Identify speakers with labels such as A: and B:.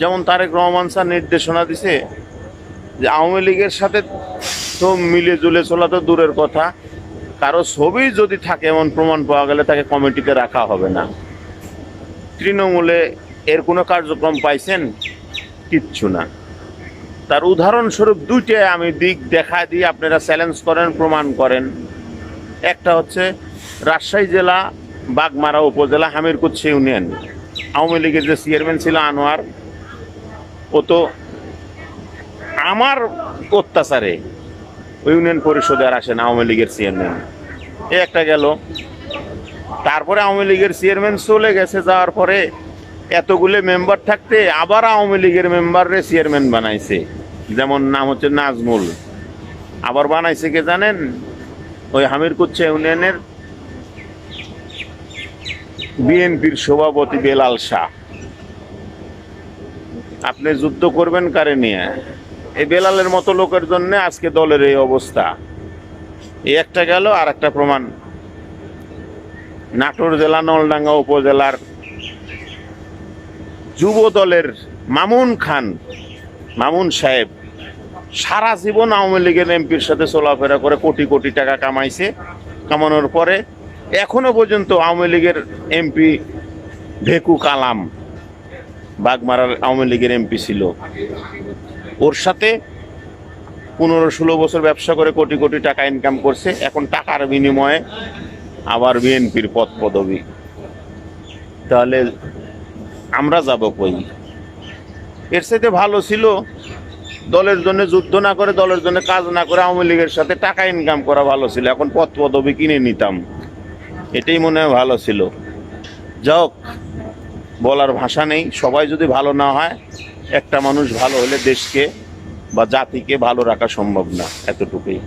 A: যেমন তারেক রহমান স্যার নির্দেশনা দিছে যে আওয়ামী লীগের সাথে তো মিলে জুলে চলা তো দূরের কথা। কারও ছবি যদি থাকে এমন প্রমাণ পাওয়া গেলে তাকে কমিটিতে রাখা হবে না। তৃণমূলে এর কোনো কার্যক্রম পাইছেন? কিচ্ছু না। তার উদাহরণস্বরূপ দুইটা আমি দিক দেখা দিই, আপনারা চ্যালেঞ্জ করেন, প্রমাণ করেন। একটা হচ্ছে রাজশাহী জেলা, বাগমারা উপজেলা হামিরকুচ্ছি ইউনিয়ন। আওয়ামী লীগের যে চেয়ারম্যান ছিল আনোয়ার ও তো আমার অত্যাচারে ইউনিয়ন পরিষদে আর আসেন আওয়ামী লীগের চেয়ারম্যান। এ একটা গেল। তারপরে আওয়ামী লীগের চেয়ারম্যান চলে গেছে, যাওয়ার পরে এতগুলো মেম্বার থাকতে আবার আওয়ামী লীগের মেম্বাররে চেয়ারম্যান বানাইছে। যেমন নাম হচ্ছে নাজমুল। আবার বানাইছে কে জানেন? ওই হামিরকুচ্ছা ইউনিয়নের বিএনপির সভাপতি বেলাল শাহ। আপনি যুদ্ধ করবেন কারে নিয়ে? এই বেলালের মতো লোকের জন্য আজকে দলের এই অবস্থা। এই একটা গেল আর একটা প্রমাণ। নাটোর জেলা, নলডাঙ্গা উপজেলার যুব দলের মামুন খান, মামুন সাহেব, সারা জীবন আওয়ামী লীগের এমপির সাথে চলাফেরা করে কোটি কোটি টাকা কামাইছে। কামানোর পরে এখনও পর্যন্ত আওয়ামী লীগের এমপি ভেকু কালাম। বাগমারার আওয়ামী লীগের এমপি ছিল। ওর সাথে পনেরো ষোলো বছর ব্যবসা করে কোটি কোটি টাকা ইনকাম করছে। এখন টাকার বিনিময়ে আবার বিএনপির পদ পদবি। তাহলে আমরা যাব কই? এর সাথে ভালো ছিল দলের জন্য যুদ্ধ না করে, দলের জন্য কাজ না করে আওয়ামী লীগের সাথে টাকা ইনকাম করা ভালো ছিল। এখন পদ পদবি কিনে নিতাম। এটাই মনে হয় ভালো ছিল। যাক বলার ভাষা নেই। সবাই যদি ভালো না হয়, একটা মানুষ ভালো হলে দেশকে বা জাতিকে ভালো রাখা সম্ভব না, এতটুকুই।